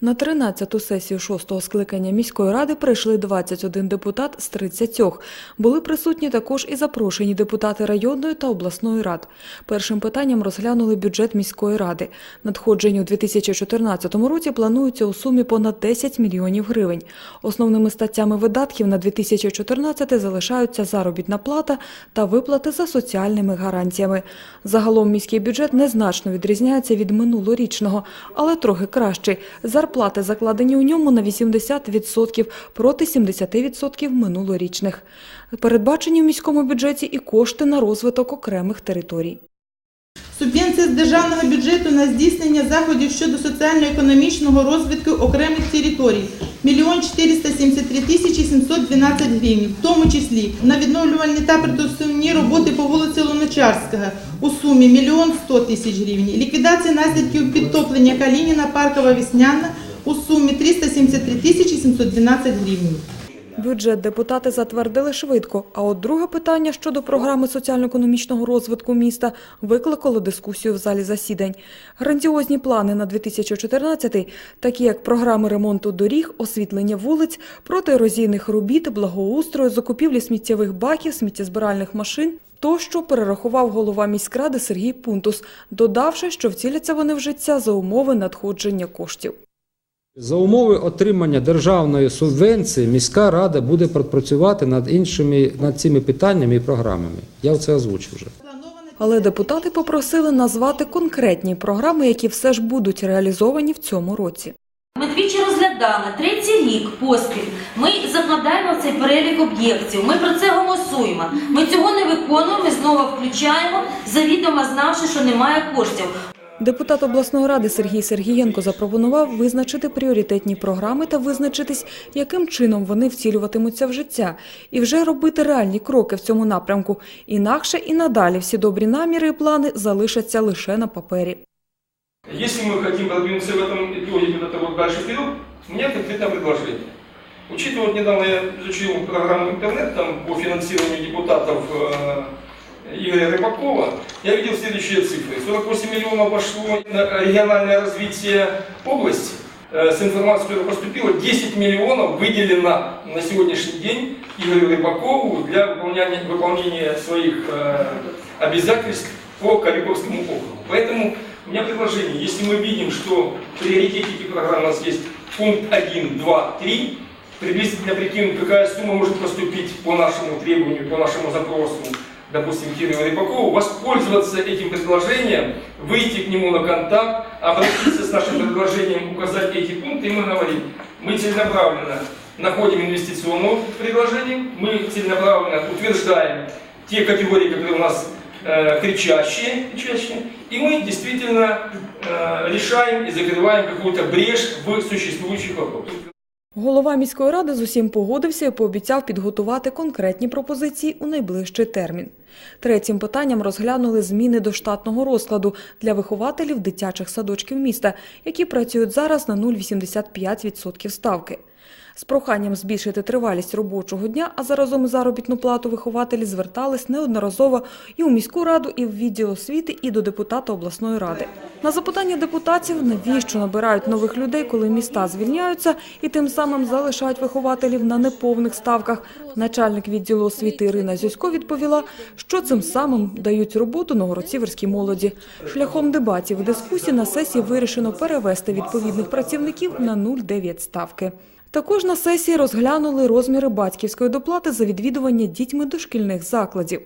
На 13-ту сесію 6-го скликання міської ради прийшли 21 депутат з 30. Були присутні також і запрошені депутати районної та обласної рад. Першим питанням розглянули бюджет міської ради. Надходження у 2014 році плануються у сумі понад 10 мільйонів гривень. Основними статтями видатків на 2014 залишаються заробітна плата та виплати за соціальними гарантіями. Загалом міський бюджет незначно відрізняється від минулорічного, але трохи кращий. Зарплати закладені у ньому на 80% проти 70% минулорічних. Передбачені в міському бюджеті і кошти на розвиток окремих територій. Субвенція з державного бюджету на здійснення заходів щодо соціально-економічного розвитку окремих територій – 1 473 тисячі 712 гривень, в тому числі на відновлювальні та притусовні роботи по вулиці Луначарського у сумі 1 100 тисяч гривень, ліквідація наслідків підтоплення Калініна, Паркова, Весняна у сумі 373 тисячі 712 гривень. Бюджет депутати затвердили швидко, а от друге питання щодо програми соціально-економічного розвитку міста викликало дискусію в залі засідань. Грандіозні плани на 2014 такі як програми ремонту доріг, освітлення вулиць, протиерозійних робіт, благоустрою, закупівлі сміттєвих баків, сміттєзбиральних машин, тощо перерахував голова міськради Сергій Пунтус, додавши, що вціляться вони в життя за умови надходження коштів. За умови отримання державної субвенції міська рада буде працювати над іншими над цими питаннями і програмами. Я це озвучив вже. Але депутати попросили назвати конкретні програми, які все ж будуть реалізовані в цьому році. Ми двічі розглядали третій рік поспіль. Ми закладаємо цей перелік об'єктів. Ми про це голосуємо. Ми цього не виконуємо. Ми знову включаємо, завідомо знавши, що немає коштів. Депутат обласної ради Сергій Сергієнко запропонував визначити пріоритетні програми та визначитись, яким чином вони втілюватимуться в життя, і вже робити реальні кроки в цьому напрямку. Інакше і надалі всі добрі наміри і плани залишаться лише на папері. Если мы хотим продвинуться в этом итоге куда-то вот дальше вперед, у меня конкретное предложение. Учитывая, вот недавно я изучил программу интернет там, по финансированию депутатов э, Игоря Рыбакова, я видел следующие цифры. 48 миллионов пошло на региональное развитие области. Э, С информацией, которая поступила, 10 миллионов выделено на сегодняшний день Игорю Рыбакову для выполнения, выполнения своих э, обязательств по Каликовскому округу. Поэтому у меня предложение, если мы видим, что в приоритете этих программ у нас есть пункт 1, 2, 3, приблизительно прикинуть, какая сумма может поступить по нашему требованию, по нашему запросу, допустим, Кириллу Рыбакову, воспользоваться этим предложением, выйти к нему на контакт, обратиться с нашим предложением, указать эти пункты, и мы говорим, мы целенаправленно находим инвестиционное предложение, мы целенаправленно утверждаем те категории, которые у нас э, кричащие, кричащие, и мы действительно э, решаем и закрываем какую-то брешь в существующих вопросах. Голова міської ради з усім погодився і пообіцяв підготувати конкретні пропозиції у найближчий термін. Третім питанням розглянули зміни до штатного розкладу для вихователів дитячих садочків міста, які працюють зараз на 0,85% ставки. З проханням збільшити тривалість робочого дня, а заразом заробітну плату вихователі звертались неодноразово і у міську раду, і в відділ освіти, і до депутата обласної ради. На запитання депутатів, навіщо набирають нових людей, коли міста звільняються, і тим самим залишають вихователів на неповних ставках, начальник відділу освіти Ірина Зюсько відповіла, що цим самим дають роботу новгородцівській молоді. Шляхом дебатів і дискусій на сесії вирішено перевести відповідних працівників на 0,9 ставки. Також на сесії розглянули розміри батьківської доплати за відвідування дітьми дошкільних закладів.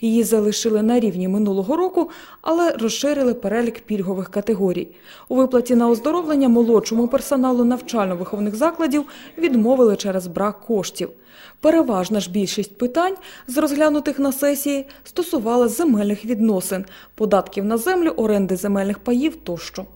Її залишили на рівні минулого року, але розширили перелік пільгових категорій. У виплаті на оздоровлення молодшому персоналу навчально-виховних закладів відмовили через брак коштів. Переважна ж більшість питань з розглянутих на сесії стосувалася земельних відносин, податків на землю, оренди земельних паїв тощо.